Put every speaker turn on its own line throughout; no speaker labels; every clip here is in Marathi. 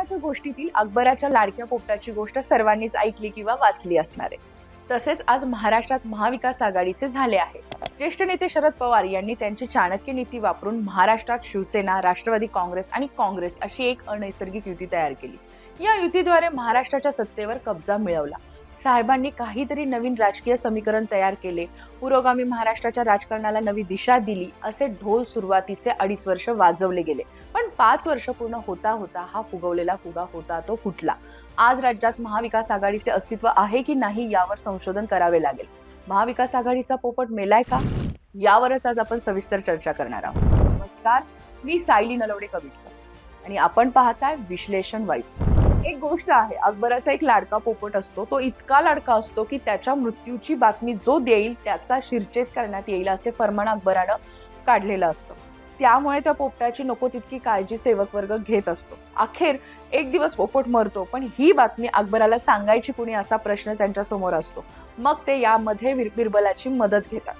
शाहजहानाच्या गोष्टीतील अकबराच्या लाडक्या पोपटाची गोष्ट सर्वांनीच ऐकली किंवा वाचली असणार आहे. तसेच आज महाराष्ट्रात महाविकास आघाडीचे झाले आहे. ज्येष्ठ नेते शरद पवार यांनी त्यांची चाणक्य नीती वापरून महाराष्ट्रात शिवसेना राष्ट्रवादी काँग्रेस आणि काँग्रेस अशी एक अनैसर्गिक युती तयार केली. या युतीद्वारे महाराष्ट्राच्या सत्तेवर कब्जा मिळवला. साहेबांनी काहीतरी नवीन राजकीय समीकरण तयार केले. पुरोगामी महाराष्ट्राच्या राजकारणाला नवी दिशा दिली असे ढोल सुरुवातीचे अडीच वर्ष वाजवले गेले. पण पाच वर्ष पूर्ण होता होता हा फुगवलेला फुगा होता तो फुटला. आज राज्यात महाविकास आघाडीचे अस्तित्व आहे की नाही यावर संशोधन करावे लागेल. महाविकास आघाडीचा पोपट मेलाय का? यावरच आज आपण सविस्तर चर्चा करणार आहोत. नमस्कार मी सायली नलवडे कविटकर आणि आपण पाहताय विश्लेषण वाईट. एक गोष्ट आहे अकबराचा एक लाडका पोपट असतो तो इतका लाडका असतो की त्याच्या मृत्यूची बातमी जो देईल त्याचा शिरचेत करण्यात येईल असे फरमान अकबरानं काढलेलं असतं. त्यामुळे त्या पोपटाची नको तितकी काळजी सेवक वर्ग घेत असतो. अखेर एक दिवस पोपट मरतो पण ही बातमी अकबराला सांगायची कुणी असा प्रश्न त्यांच्यासमोर असतो. मग ते यामध्ये बिरबलाची मदत घेतात.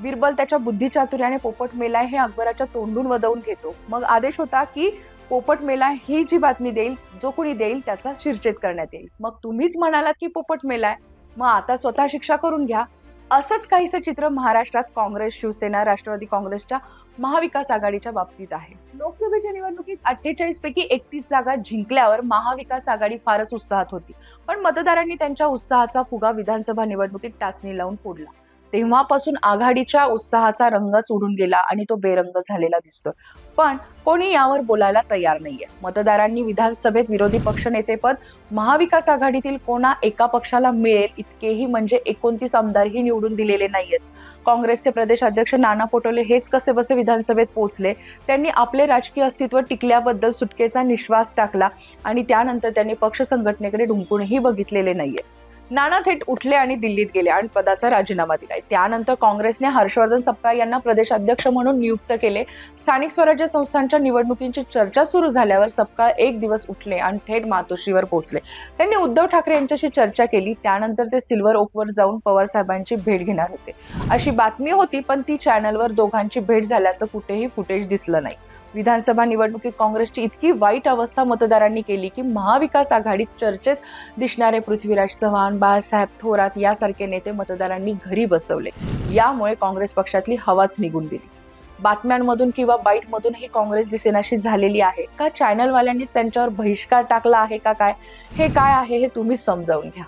बिरबल त्याच्या बुद्धिचातुर्याने पोपट मेलाय हे अकबराच्या तोंडून वदवून घेतो. मग आदेश होता की पोपटमेला ही जी बातमी देईल जो कोणी देईल त्याचा शिरचेत करण्यात येईल. मग तुम्हीच म्हणालात की पोपट मेलाय मग आता स्वतः शिक्षा करून घ्या. असंच काहीसं चित्र महाराष्ट्रात काँग्रेस शिवसेना राष्ट्रवादी काँग्रेसच्या महाविकास आघाडीच्या बाबतीत आहे. लोकसभेच्या निवडणुकीत अठ्ठेचाळीस पैकी एकतीस जागा जिंकल्यावर महाविकास आघाडी फारच उत्साहात होती. पण मतदारांनी त्यांच्या उत्साहाचा फुगा विधानसभा निवडणुकीत टाचणी लावून फोडला. तेव्हापासून आघाडीच्या उत्साहाचा रंगच उडून गेला आणि तो बेरंग झालेला दिसतोय. पण कोणी यावर बोलायला तयार नाहीये. मतदारांनी विधानसभेत विरोधी पक्षनेतेपद महाविकास आघाडीतील कोणा एका पक्षाला मिळेल इतकेही म्हणजे एकोणतीस आमदारही निवडून दिलेले नाहीयेत. काँग्रेसचे प्रदेश अध्यक्ष नाना पटोले हेच कसे बसे विधानसभेत पोहोचले. त्यांनी आपले राजकीय अस्तित्व टिकल्याबद्दल सुटकेचा निश्वास टाकला आणि त्यानंतर त्यांनी पक्ष संघटनेकडे ढुंकूनही बघितलेले नाहीये. नाना थेट उठले आणि दिल्लीत गेले आणि पदाचा राजीनामा दिलाय. त्यानंतर काँग्रेसने हर्षवर्धन सपकाळ यांना प्रदेशाध्यक्ष म्हणून नियुक्त केले. स्थानिक स्वराज्य संस्थांच्या निवडणुकींची चर्चा सुरू झाल्यावर सपकाळ एक दिवस उठले आणि थेट मातोश्रीवर पोहोचले. त्यांनी उद्धव ठाकरे यांच्याशी चर्चा केली. त्यानंतर ते सिल्वर ओकवर जाऊन पवार साहेबांची भेट घेणार होते. अशी बातमी होती पण ती चॅनलवर दोघांची भेट झाल्याचं कुठेही फुटेज दिसलं नाही. विधानसभा निवडणुकीत काँग्रेसची इतकी वाईट अवस्था मतदारांनी केली की महाविकास आघाडीत चर्चेत दिसणारे पृथ्वीराज चव्हाण बाळासाहेब थोरात यासारखे नेते मतदारांनी घरी बसवले. यामुळे काँग्रेस पक्षातली हवाच निघून गेली. बातम्यांमधून किंवा बाईटमधून ही काँग्रेस दिसेनाशी झालेली आहे. का चॅनलवाल्यांनीच त्यांच्यावर बहिष्कार टाकला आहे का काय? हे काय आहे हे तुम्हीच समजावून घ्या.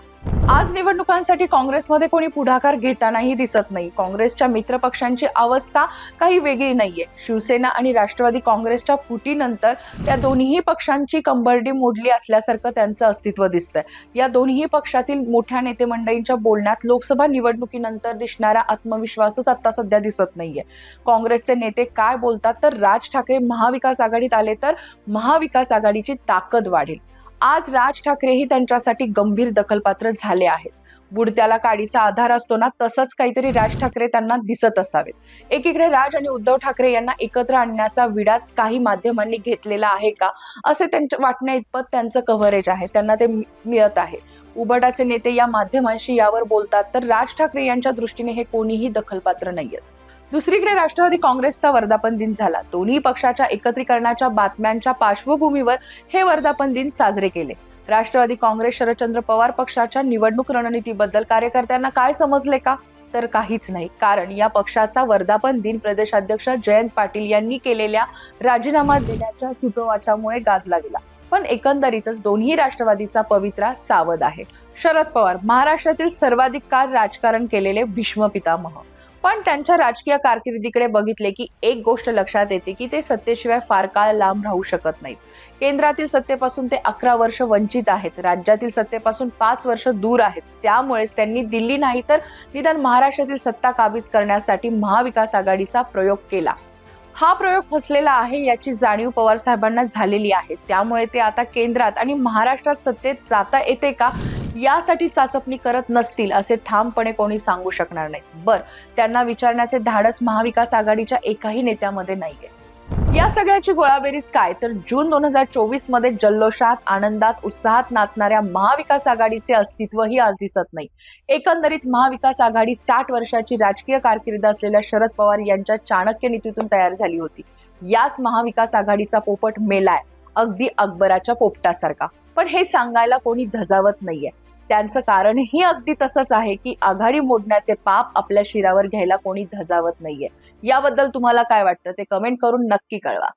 आज निवडणुकांसाठी काँग्रेसमध्ये कोणी पुढाकार घेतानाही दिसत नाही. काँग्रेसच्या मित्रपक्षांची अवस्था काही वेगळी नाहीये. शिवसेना आणि राष्ट्रवादी काँग्रेसच्या फुटीनंतर त्या दोन्ही पक्षांची कंबरडी मोडली असल्यासारखं त्यांचं अस्तित्व दिसतंय. या दोन्ही पक्षातील मोठ्या नेते मंडळींच्या बोलण्यात लोकसभा निवडणुकीनंतर दिसणारा आत्मविश्वासच आता सध्या दिसत नाहीये. काँग्रेसचे नेते काय बोलतात? तर राज ठाकरे महाविकास आघाडीत आले तर महाविकास आघाडीची ताकद वाढेल. आज राज ठाकरेही त्यांच्यासाठी गंभीर दखलपात्र झाले आहेत. बुडत्याला काडीचा आधार असतो ना तसंच काहीतरी राज ठाकरे त्यांना दिसत असावेत. एकीकडे राज आणि उद्धव ठाकरे यांना एकत्र आणण्याचा विडाच काही माध्यमांनी घेतलेला आहे का असे त्यांच्या वाटण्या इतपत त्यांचं कव्हरेज आहे. त्यांना ते मिळत आहे. उबडाचे नेते या माध्यमांशी यावर बोलतात तर राज ठाकरे यांच्या दृष्टीने हे कोणीही दखलपात्र नाहीयेत. दुसरीकडे राष्ट्रवादी काँग्रेसचा वर्धापन दिन झाला. दोन्ही पक्षाच्या एकत्रीकरणाच्या बातम्यांच्या पार्श्वभूमीवर हे वर्धापन दिन साजरे केले. राष्ट्रवादी काँग्रेस शरदचंद्र पवार पक्षाच्या निवडणूक रणनीतीबद्दल कार्यकर्त्यांना काय समजले का? तर काहीच नाही. कारण या पक्षाचा वर्धापन दिन प्रदेशाध्यक्ष जयंत पाटील यांनी केलेल्या राजीनामा देण्याच्या सुतोवाचामुळे गाजला गेला. पण एकंदरीतच दोन्ही राष्ट्रवादीचा पवित्रा सावध आहे. शरद पवार महाराष्ट्रातील सर्वाधिक काळ राजकारण केलेले भीष्म पितामह. पण त्यांच्या राजकीय कारकिर्दीकडे बघितले की एक गोष्ट लक्षात येते की ते सत्तेशिवाय फार काळ लांब राहू शकत नाहीत. केंद्रातील सत्तेपासून ते अकरा वर्ष वंचित आहेत. राज्यातील सत्तेपासून पाच वर्ष दूर आहेत. त्यामुळेच त्यांनी दिल्ली नाही तर निदान महाराष्ट्रातील सत्ता काबीज करण्यासाठी महाविकास आघाडीचा प्रयोग केला. हा प्रयोग फसलेला आहे याची जाणीव पवार साहेबांना झालेली आहे. त्यामुळे ते आता केंद्रात आणि महाराष्ट्रात सत्तेत जाता येते का? यासाठी चाचपणी करत नसतील असे ठामपणे कोणी सांगू शकणार नाही बर त्यांना विचारण्याचे धाडस महाविकास आघाडीच्या एकाही नेत्यामध्ये नाहीये. या सगळ्याची गोळाबेरीज काय? तर जून दोन हजार चोवीसमध्ये जल्लोषात आनंदात उत्साहात नाचणाऱ्या महाविकास आघाडीचे अस्तित्वही आज दिसत नाही. एकंदरीत महाविकास आघाडी साठ वर्षाची राजकीय कारकीर्द असलेल्या शरद पवार यांच्या चाणक्य नीतीतून तयार झाली होती. याच महाविकास आघाडीचा पोपट मेलाय अगदी अकबराच्या पोपटासारखा. पण हे सांगायला कोणी धजावत नाहीये. त्यांचं कारणही अगदी तसंच आहे की आघाडी मोडण्याचे पाप आपल्या शिरावर घ्यायला कोणी धजावत नाहीये. याबद्दल तुम्हाला काय वाटतं? ते कमेंट करून नक्की कळवा.